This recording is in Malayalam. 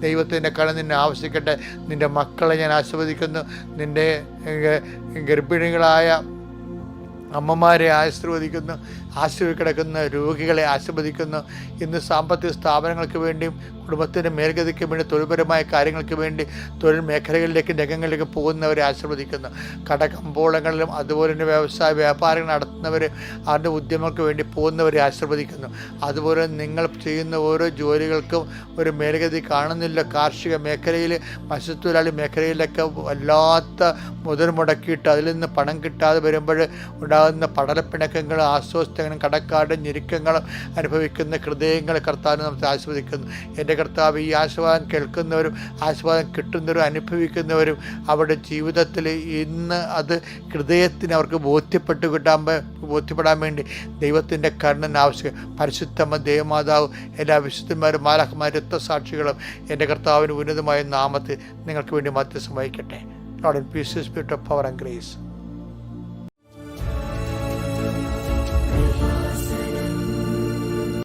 ദൈവത്തിന്റെ കണ്ണ് നിന്നെ ആവശ്യിക്കട്ടെ നിന്റെ മക്കളെ ഞാൻ ആസ്വദിക്കുന്നു നിന്റെ ഗർഭിണികളായ അമ്മമാരെ ആശീർവദിക്കുന്നു ആശുപത്രി കിടക്കുന്ന രോഗികളെ ആശീർവദിക്കുന്നു. ഇന്ന് സാമ്പത്തിക സ്ഥാപനങ്ങൾക്ക് വേണ്ടിയും കുടുംബത്തിന്റെ മേൽഗതിക്ക് വേണ്ടി തൊഴിൽപരമായ കാര്യങ്ങൾക്ക് വേണ്ടി തൊഴിൽ മേഖലകളിലേക്ക് രംഗങ്ങളിലേക്ക് പോകുന്നവരെ ആശീർവദിക്കുന്നു. കടകമ്പോളങ്ങളിലും അതുപോലെ തന്നെ വ്യവസായ വ്യാപാരങ്ങൾ നടത്തുന്നവർ അവരുടെ ഉദ്യമങ്ങൾക്ക് വേണ്ടി പോകുന്നവരെ ആശീർവദിക്കുന്നു. അതുപോലെ നിങ്ങൾ ചെയ്യുന്ന ഓരോ ജോലികൾക്കും ഒരു മേൽഗതി കാണുന്നില്ല. കാർഷിക മേഖലയിൽ മത്സ്യത്തൊഴിലാളി മേഖലയിലൊക്കെ വല്ലാത്ത മുതൽ മുടക്കിയിട്ട് അതിൽ നിന്ന് പണം കിട്ടാതെ വരുമ്പോൾ ഉണ്ടാകുന്ന പടലപ്പിണക്കങ്ങളും ആശ്വസ്തങ്ങളും കടക്കാടും ഞെരുക്കങ്ങളും അനുഭവിക്കുന്ന ഹൃദയങ്ങൾ കർത്താവിനെ നമുക്ക് ആസ്വദിക്കുന്നു എന്റെ കർത്താവ് ഈ ആസ്വാദം കേൾക്കുന്നവരും ആസ്വാദം കിട്ടുന്നവരും അനുഭവിക്കുന്നവരും അവരുടെ ജീവിതത്തിൽ ഇന്ന് അത് ഹൃദയത്തിന് അവർക്ക് ബോധ്യപ്പെട്ട് കിട്ടാൻ ബോധ്യപ്പെടാൻ വേണ്ടി ദൈവത്തിന്റെ കരുണൻ ആവശ്യം. പരിശുദ്ധമ്മ ദേവമാതാവ് എല്ലാ വിശുദ്ധന്മാരും മാലാഖമാരും രക്തസാക്ഷികളും എന്റെ കർത്താവിന് ഉന്നതമായ നാമത്തിൽ നിങ്ങൾക്ക് വേണ്ടി മധ്യസ്ഥം വഹിക്കട്ടെ. Lord, in peace, spirit of and grace.